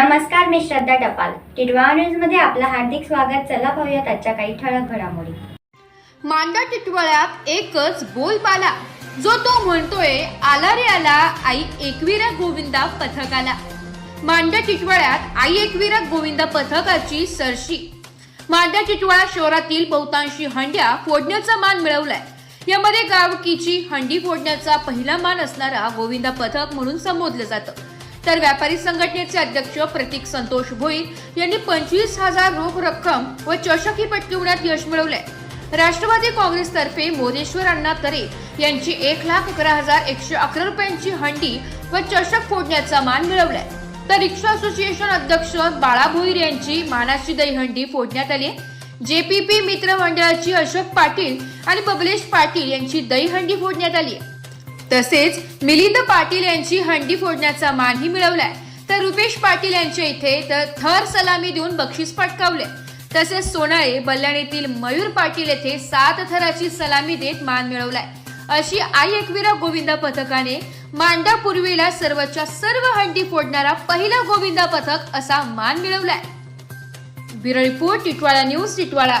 नमस्कार मी श्रद्धा टपाल. टिटवाळा न्यूजमध्ये आपलं हार्दिक स्वागत. चला पाहूयात आजच्या काही ठळक घडामोडी. मांडा टिटवाळ्यात एकच बोलबाला. जो तो म्हणतोय आला रे आला आई एकवीरा गोविंदा पथक आला मांडा टिटवाळ्यात आई एकवीरा गोविंदा पथकाची सरशी. मांडा टिटवाळा शहरातील बहुतांशी हंड्या फोडण्याचा मान मिळवलाय. यामध्ये गावकीची हंडी फोडण्याचा पहिला मान असणारा गोविंदा पथक म्हणून संबोधलं जातं. तर व्यापारी संघटनेचे अध्यक्ष प्रतीक संतोष भोईर यांनी पंचवीस हजार रोख रक्कम व चषक ही पटकावण्यात यश मिळवले राष्ट्रवादी काँग्रेसतर्फे मोरेश्वर अण्णा तरे यांची एक लाख अकरा हजार एकशे अकरा रुपयांची हंडी व चषक फोडण्याचा मान मिळवलाय. तर रिक्षा असोसिएशन अध्यक्ष बाळा भोईर यांची मानाची दहीहंडी फोडण्यात आली जेपीपी मित्र मंडळाची अशोक पाटील आणि बबलेश पाटील यांची दहीहंडी फोडण्यात आली तसेच मिलिंद पाटील यांची हंडी फोडण्याचा मानही मिळवलाय. तर रुपेश पाटील यांच्या इथे तर थर सलामी देऊन बक्षीस पटकावले तसेच सोनाळे बल्याण येथील मयूर पाटील येथे सात थराची सलामी देत मान मिळवलाय. अशी आई एकविरा गोविंदा पथकाने मांडा पूर्वीला सर्वच्या सर्व हंडी फोडणारा पहिला गोविंदा पथक असा मान मिळवलाय. Bureau report Titwala news Titwala.